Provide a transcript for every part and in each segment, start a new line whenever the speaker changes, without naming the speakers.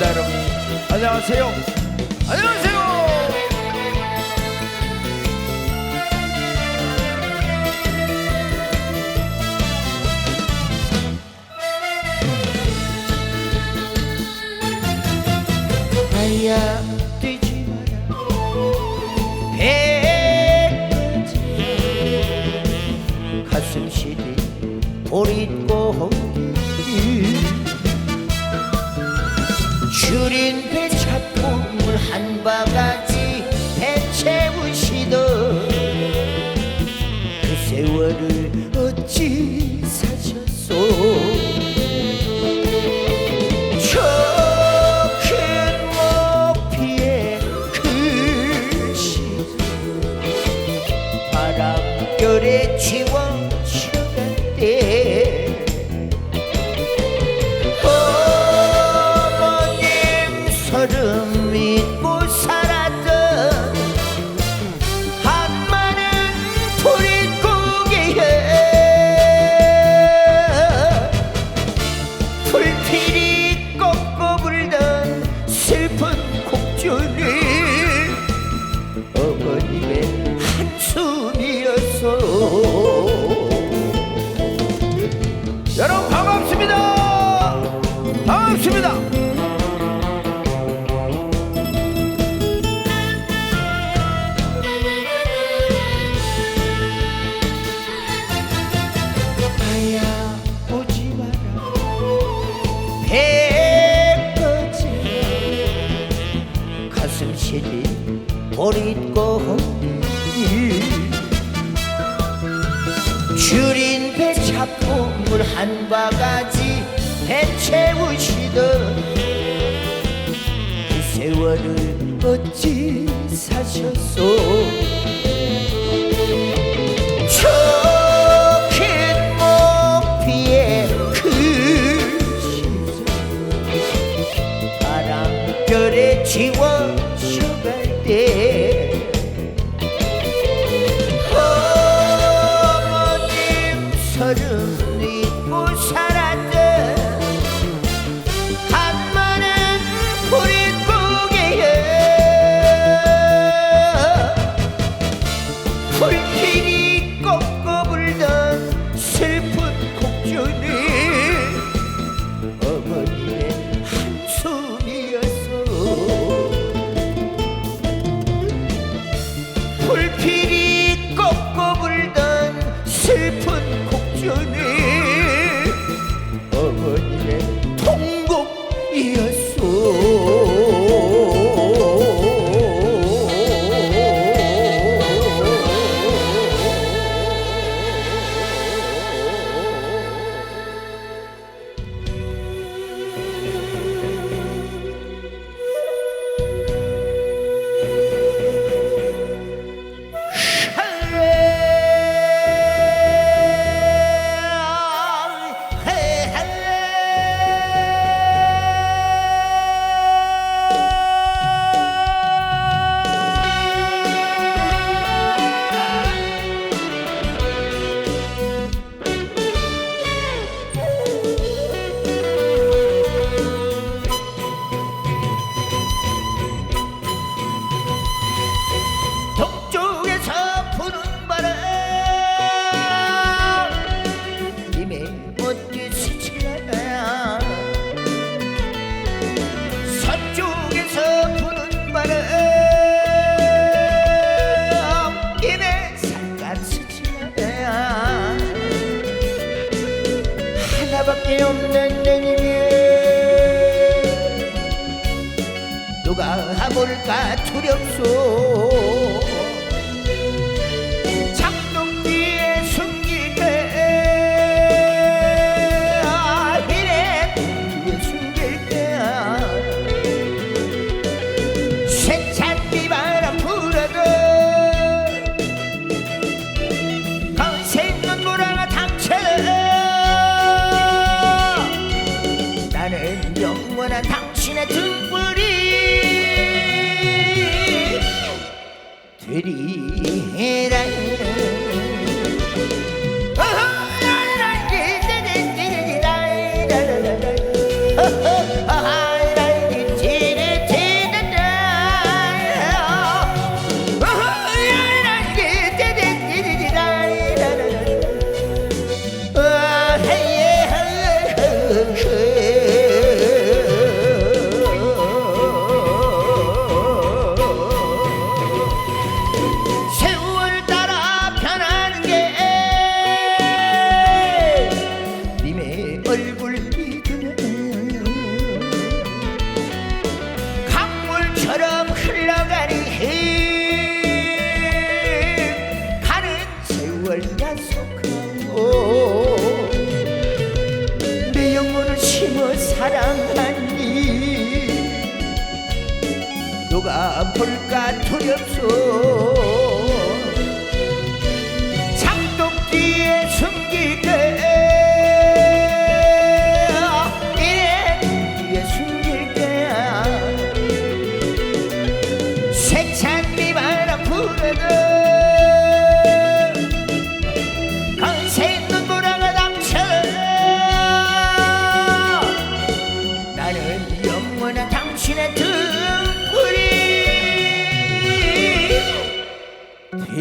반갑습니다 여러분. 안녕하세요. 안녕하세요.
아야 뛰지 마라. 배 가슴 시린 우리 꽃 줄인 배 찾고 물 한 바가지
없습니다.
어리고 줄인 배 잡고 물 한 바가지 해체우시던 그 세월을 어찌 사셨소? 불필요 나밖에 없는 내님에 누가 하볼까 두렵소. तेरी है 누가 볼까 두렵소. 창동 예, 뒤에 숨길게 이래 뒤에 숨길게. 세찬 비바람 부르는 당신의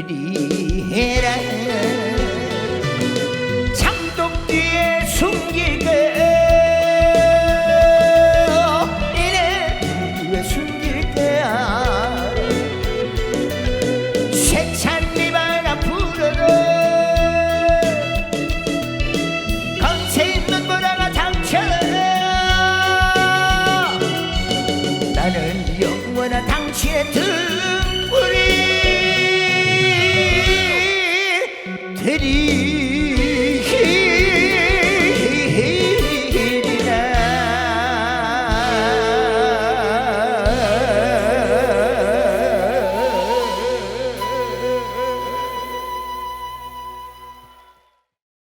해라. 잠독 뒤에 숨기고 이래 왜 숨길까 세찬 미발 앞으로도 건세 있는 보라가 당처럼 나는 영원한 당신의 들.